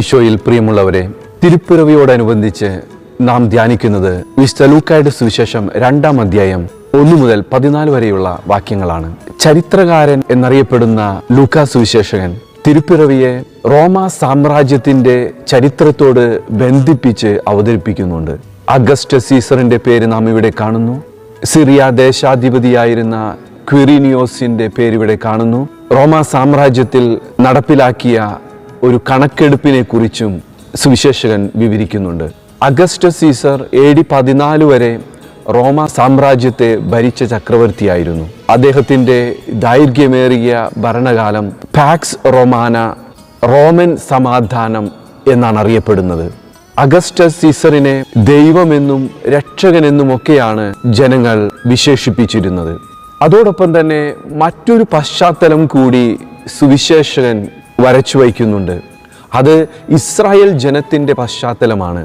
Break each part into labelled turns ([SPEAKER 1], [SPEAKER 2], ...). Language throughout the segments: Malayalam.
[SPEAKER 1] ഈശോയിൽ പ്രിയമുള്ളവരെ തിരുപ്പിറവിയോടനുബന്ധിച്ച് നാം ധ്യാനിക്കുന്നത് വിശുദ്ധ ലൂക്കായുടെ സുവിശേഷം രണ്ടാം അധ്യായം ഒന്നു മുതൽ പതിനാല് വരെയുള്ള വാക്യങ്ങളാണ്. ചരിത്രകാരൻ എന്നറിയപ്പെടുന്ന ലൂക്കാ സുവിശേഷകൻ തിരുപ്പിറവിയെ റോമ സാമ്രാജ്യത്തിന്റെ ചരിത്രത്തോട് ബന്ധിപ്പിച്ച് അവതരിപ്പിക്കുന്നുണ്ട്. അഗസ്റ്റ് സീസറിന്റെ പേര് നാം ഇവിടെ കാണുന്നു. സിറിയ ദേശാധിപതിയായിരുന്ന ക്വിറിനിയോസിന്റെ പേര് ഇവിടെ കാണുന്നു. റോമ സാമ്രാജ്യത്തിൽ നടപ്പിലാക്കിയ ഒരു കണക്കെടുപ്പിനെ കുറിച്ചും സുവിശേഷകൻ വിവരിക്കുന്നുണ്ട്. അഗസ്റ്റ് സീസർ എ ഡി പതിനാല് വരെ റോമ സാമ്രാജ്യത്തെ ഭരിച്ച ചക്രവർത്തിയായിരുന്നു. അദ്ദേഹത്തിന്റെ ദൈർഘ്യമേറിയ ഭരണകാലം പാക്സ് റോമാന റോമൻ സമാധാനം എന്നാണ് അറിയപ്പെടുന്നത്. അഗസ്റ്റസ് സീസറിനെ ദൈവമെന്നും രക്ഷകനെന്നുമൊക്കെയാണ് ജനങ്ങൾ വിശേഷിപ്പിച്ചിരുന്നത്. അതോടൊപ്പം തന്നെ മറ്റൊരു പശ്ചാത്തലം കൂടി സുവിശേഷകൻ വരച്ചു വയ്ക്കുന്നുണ്ട്. അത് ഇസ്രായേൽ ജനത്തിന്റെ പശ്ചാത്തലമാണ്.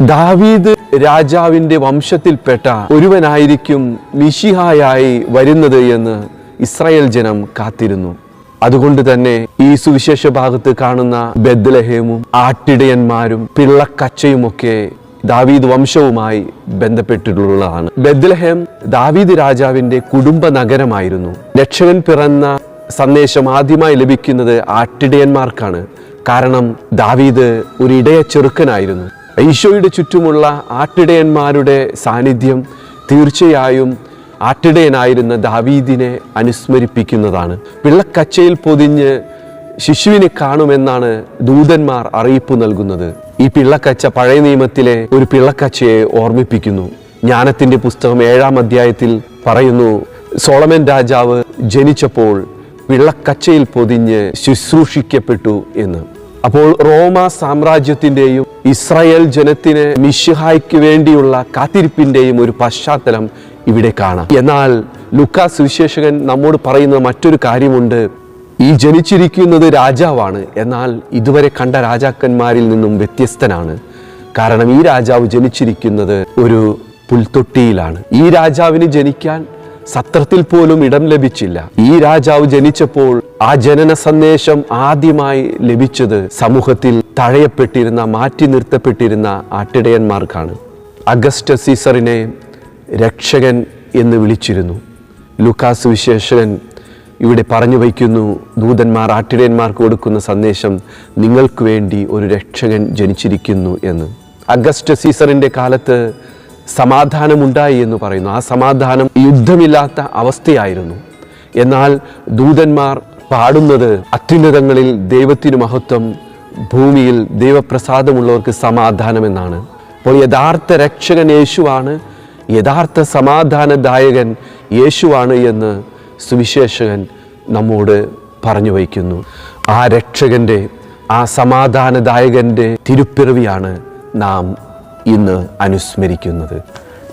[SPEAKER 1] ദാവീദ് രാജാവിന്റെ വംശത്തിൽപ്പെട്ട ഒരുവനായിരിക്കും മിഷിഹായായി വരുന്നത് എന്ന് ഇസ്രായേൽ ജനം കാത്തിരുന്നു. അതുകൊണ്ട് തന്നെ ഈ സുവിശേഷ ഭാഗത്ത് കാണുന്ന ബദ്ലഹേമും ആട്ടിടയന്മാരും പിള്ളക്കച്ചയുമൊക്കെ ദാവീദ് വംശവുമായി ബന്ധപ്പെട്ടിട്ടുള്ളതാണ്. ബദ്ലഹേം ദാവീദ് രാജാവിന്റെ കുടുംബ നഗരമായിരുന്നു. രക്ഷകൻ പിറന്ന സന്ദേശം ആദ്യമായി ലഭിക്കുന്നത് ആട്ടിടയന്മാർക്കാണ്. കാരണം ദാവീദ് ഒരു ഇടയ ചെറുക്കനായിരുന്നു. ഈശോയുടെ ചുറ്റുമുള്ള ആട്ടിടയന്മാരുടെ സാന്നിധ്യം തീർച്ചയായും ആട്ടിടയനായിരുന്ന ദാവീദിനെ അനുസ്മരിപ്പിക്കുന്നതാണ്. പിള്ളക്കച്ചയിൽ പൊതിഞ്ഞ് ശിശുവിനെ കാണുമെന്നാണ് ദൂതന്മാർ അറിയിപ്പ് നൽകുന്നത്. ഈ പിള്ളക്കച്ച പഴയ നിയമത്തിലെ ഒരു പിള്ളക്കച്ചയെ ഓർമ്മിപ്പിക്കുന്നു. ജ്ഞാനത്തിന്റെ പുസ്തകം ഏഴാം അധ്യായത്തിൽ പറയുന്നു സോളമൻ രാജാവ് ജനിച്ചപ്പോൾ പിള്ളക്കച്ചയിൽ പൊതിഞ്ഞ് ശുശ്രൂഷിക്കപ്പെട്ടു എന്ന്. അപ്പോൾ റോമ സാമ്രാജ്യത്തിന്റെയും ഇസ്രായേൽ ജനത്തിന് മിഷിഹായ്ക്ക് വേണ്ടിയുള്ള കാത്തിരിപ്പിന്റെയും ഒരു പശ്ചാത്തലം ഇവിടെ കാണാം. എന്നാൽ ലുക്കാ സുവിശേഷകൻ നമ്മോട് പറയുന്ന മറ്റൊരു കാര്യമുണ്ട്. ഈ ജനിച്ചിരിക്കുന്നത് രാജാവാണ്. എന്നാൽ ഇതുവരെ കണ്ട രാജാക്കന്മാരിൽ നിന്നും വ്യത്യസ്തനാണ്. കാരണം ഈ രാജാവ് ജനിച്ചിരിക്കുന്നത് ഒരു പുൽത്തൊട്ടിയിലാണ്. ഈ രാജാവിന് ജനിക്കാൻ സത്രത്തിൽ പോലും ഇടം ലഭിച്ചില്ല. ഈ രാജാവ് ജനിച്ചപ്പോൾ ആ ജനന സന്ദേശം ആദ്യമായി ലഭിച്ചത് സമൂഹത്തിൽ തഴയപ്പെട്ടിരുന്ന മാറ്റി നിർത്തപ്പെട്ടിരുന്ന ആട്ടിടയന്മാർക്കാണ്. അഗസ്റ്റ് സീസറിനെ രക്ഷകൻ എന്ന് വിളിച്ചിരുന്നു. ലുക്കാസ് വിശേഷകൻ ഇവിടെ പറഞ്ഞു വയ്ക്കുന്നു ദൂതന്മാർ ആട്ടിടയന്മാർക്ക് കൊടുക്കുന്ന സന്ദേശം നിങ്ങൾക്ക് വേണ്ടി ഒരു രക്ഷകൻ ജനിച്ചിരിക്കുന്നു എന്ന്. അഗസ്റ്റ് സീസറിന്റെ കാലത്ത് സമാധാനമുണ്ടായി എന്ന് പറയുന്നു. ആ സമാധാനം യുദ്ധമില്ലാത്ത അവസ്ഥയായിരുന്നു. എന്നാൽ ദൂതന്മാർ പാടുന്നത് അത്യുന്നതങ്ങളിൽ ദൈവത്തിന് മഹത്വം ഭൂമിയിൽ ദൈവപ്രസാദമുള്ളവർക്ക് സമാധാനമെന്നാണ്. അപ്പോൾ യഥാർത്ഥ രക്ഷകൻ യേശുവാണ് യഥാർത്ഥ സമാധാനദായകൻ യേശുവാണ് എന്ന് സുവിശേഷകൻ നമ്മോട് പറഞ്ഞു വയ്ക്കുന്നു. ആ രക്ഷകന്റെ ആ സമാധാനദായകന്റെ തിരുപ്പിറവിയാണ് നാം ഇന്ന് അനുസ്മരിക്കുന്നത്.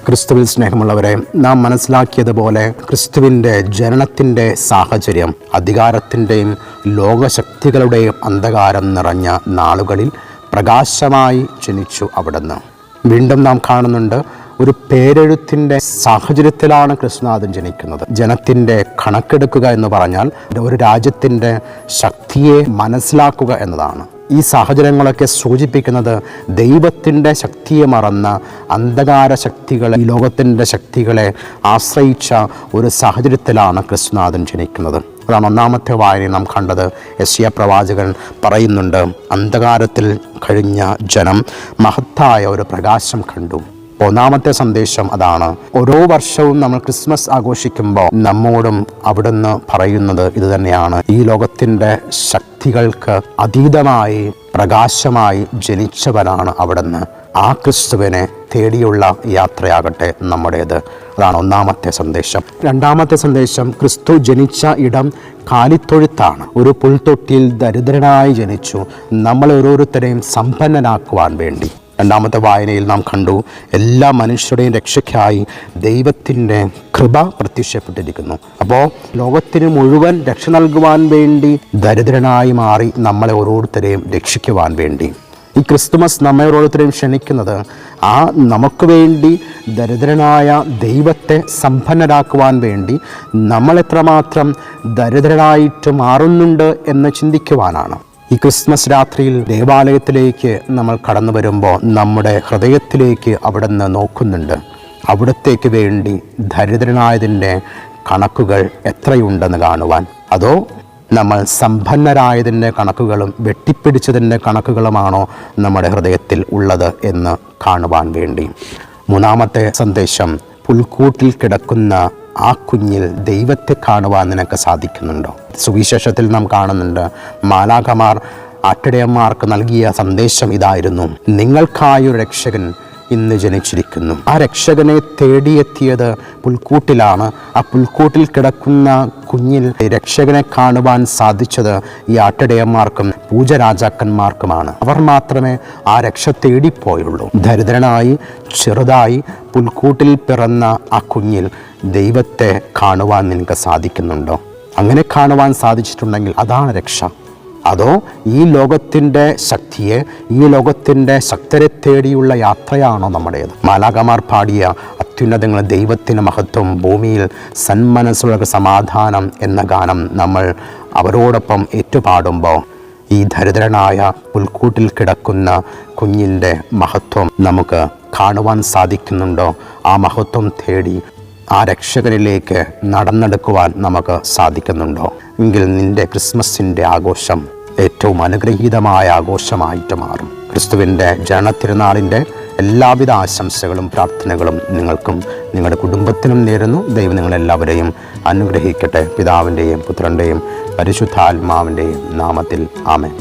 [SPEAKER 2] ക്രിസ്തുവിൽ സ്നേഹമുള്ളവരെ നാം മനസ്സിലാക്കിയതുപോലെ ക്രിസ്തുവിന്റെ ജനനത്തിന്റെ സാഹചര്യം അധികാരത്തിന്റെയും ലോകശക്തികളുടെയും അന്ധകാരം നിറഞ്ഞ നാളുകളിൽ പ്രകാശമായി ജനിച്ചു അവിടുന്ന്. വീണ്ടും നാം കാണുന്നുണ്ട് ഒരു പേരെഴുത്തിന്റെ സാഹചര്യത്തിലാണ് കൃഷ്ണനാഥൻ ജനിക്കുന്നത്. ജനത്തിന്റെ കണക്കെടുക്കുക എന്ന് പറഞ്ഞാൽ ഒരു രാജ്യത്തിന്റെ ശക്തിയെ മനസ്സിലാക്കുക എന്നതാണ്. ഈ സാഹചര്യങ്ങളൊക്കെ സൂചിപ്പിക്കുന്നത് ദൈവത്തിന്റെ ശക്തിയെ മറന്ന അന്ധകാര ശക്തികളെ ഈ ലോകത്തിന്റെ ശക്തികളെ ആശ്രയിച്ച ഒരു സാഹചര്യത്തിലാണ് കൃഷ്ണനാഥൻ ജനിക്കുന്നത്. അതാണ് ഒന്നാമത്തെ വായനയിൽ നാം കണ്ടത്. യശ്യ പ്രവാചകൻ പറയുന്നുണ്ട് അന്ധകാരത്തിൽ കഴിഞ്ഞ ജനം മഹത്തായ ഒരു പ്രകാശം കണ്ടു. ഒന്നാമത്തെ സന്ദേശം അതാണ്. ഓരോ വർഷവും നമ്മൾ ക്രിസ്മസ് ആഘോഷിക്കുമ്പോൾ നമ്മോടും അവിടുന്ന് പറയുന്നത് ഇത് തന്നെയാണ്. ഈ ലോകത്തിന്റെ ശക്തികൾക്ക് അതീതമായി പ്രകാശമായി ജനിച്ചവനാണ് അവിടുന്ന്. ആ ക്രിസ്തുവിനെ തേടിയുള്ള യാത്രയാകട്ടെ നമ്മുടേത്. അതാണ് ഒന്നാമത്തെ സന്ദേശം. രണ്ടാമത്തെ സന്ദേശം ക്രിസ്തു ജനിച്ച ഇടം കാലിത്തൊഴുത്താണ്. ഒരു പുൽത്തൊട്ടിയിൽ ദരിദ്രനായി ജനിച്ചു. നമ്മൾ ഓരോരുത്തരെയും സമ്പന്നനാക്കുവാൻ വേണ്ടി. രണ്ടാമത്തെ വായനയിൽ നാം കണ്ടു എല്ലാ മനുഷ്യരുടെയും രക്ഷയ്ക്കായി ദൈവത്തിന്റെ കൃപ പ്രത്യക്ഷപ്പെട്ടിരിക്കുന്നു. അപ്പോൾ ലോകത്തിന് മുഴുവൻ രക്ഷ നൽകുവാൻ വേണ്ടി ദരിദ്രനായി മാറി നമ്മളെ ഓരോരുത്തരെയും രക്ഷിക്കുവാൻ വേണ്ടി. ഈ ക്രിസ്തുമസ് നമ്മെ ഓരോരുത്തരെയും ക്ഷണിക്കുന്നത് ആ നമുക്ക് വേണ്ടി ദരിദ്രനായ ദൈവത്തെ സമ്പന്നരാക്കുവാൻ വേണ്ടി നമ്മൾ എത്രമാത്രം ദരിദ്രനായിട്ട് മാറുന്നുണ്ട് എന്ന് ചിന്തിക്കുവാനാണ്. ഈ ക്രിസ്മസ് രാത്രിയിൽ ദേവാലയത്തിലേക്ക് നമ്മൾ കടന്നു വരുമ്പോൾ നമ്മുടെ ഹൃദയത്തിലേക്ക് അവിടുന്ന് നോക്കുന്നുണ്ട്. അവിടത്തേക്ക് വേണ്ടി ദരിദ്രനായതിന്റെ കണക്കുകൾ എത്രയുണ്ടെന്ന് കാണുവാൻ. അതോ നമ്മൾ സമ്പന്നരായതിന്റെ കണക്കുകളും വെട്ടിപ്പിടിച്ചതിന്റെ കണക്കുകളുമാണോ നമ്മുടെ ഹൃദയത്തിൽ ഉള്ളത് എന്ന് കാണുവാൻ വേണ്ടി. മൂന്നാമത്തെ സന്ദേശം പുൽക്കൂട്ടിൽ കിടക്കുന്ന ആ കുഞ്ഞിൽ ദൈവത്തെ കാണുവാൻ നിനക്ക് സാധിക്കുന്നുണ്ടോ? സുവിശേഷത്തിൽ നാം കാണുന്നുണ്ട് മാലാകമാർ ആട്ടിടയന്മാർക്ക് നൽകിയ സന്ദേശം ഇതായിരുന്നു. നിങ്ങൾക്കായൊരു രക്ഷകൻ ഇന്ന് ജനിച്ചിരിക്കുന്നു. ആ രക്ഷകനെ തേടിയെത്തിയത് പുൽക്കൂട്ടിലാണ്. ആ പുൽക്കൂട്ടിൽ കിടക്കുന്ന കുഞ്ഞിൽ രക്ഷകനെ കാണുവാൻ സാധിച്ചത് ഈ ആട്ടിടയന്മാർക്കും പൂജരാജാക്കന്മാർക്കുമാണ്. അവർ മാത്രമേ ആ രക്ഷ തേടിപ്പോയുള്ളൂ. ദരിദ്രനായി ചെറുതായി പുൽക്കൂട്ടിൽ പിറന്ന ആ കുഞ്ഞിൽ ദൈവത്തെ കാണുവാൻ നിനക്ക് സാധിക്കുന്നുണ്ടോ? അങ്ങനെ കാണുവാൻ സാധിച്ചിട്ടുണ്ടെങ്കിൽ അതാണ് രക്ഷ. അതോ ഈ ലോകത്തിന്റെ ശക്തിയെ ഈ ലോകത്തിന്റെ ശക്തരെ തേടിയുള്ള യാത്രയാണോ നമ്മുടേത്? മാലാകമാർ പാടിയ അത്യുന്നതങ്ങൾ ദൈവത്തിന് മഹത്വം ഭൂമിയിൽ സന്മനസ്സുള്ള സമാധാനം എന്ന ഗാനം നമ്മൾ അവരോടൊപ്പം ഏറ്റുപാടുമ്പോൾ ഈ ദരിദ്രനായ പുൽക്കൂട്ടിൽ കിടക്കുന്ന കുഞ്ഞിന്റെ മഹത്വം നമുക്ക് കാണുവാൻ സാധിക്കുന്നുണ്ടോ? ആ മഹത്വം തേടി ആ രക്ഷകനിലേക്ക് നടന്നെടുക്കുവാൻ നമുക്ക് സാധിക്കുന്നുണ്ടോ? എങ്കിൽ നിന്റെ ക്രിസ്മസിന്റെ ആഘോഷം ഏറ്റവും അനുഗ്രഹീതമായ ആഘോഷമായിട്ട് മാറും. ക്രിസ്തുവിന്റെ ജനനത്തിരുനാളിന്റെ എല്ലാവിധ ആശംസകളും പ്രാർത്ഥനകളും നിങ്ങൾക്കും നിങ്ങളുടെ കുടുംബത്തിനും നേരുന്നു. ദൈവം നിങ്ങളെല്ലാവരെയും അനുഗ്രഹിക്കട്ടെ. പിതാവിന്റെയും പുത്രന്റെയും പരിശുദ്ധാത്മാവിന്റെയും നാമത്തിൽ. ആമേൻ.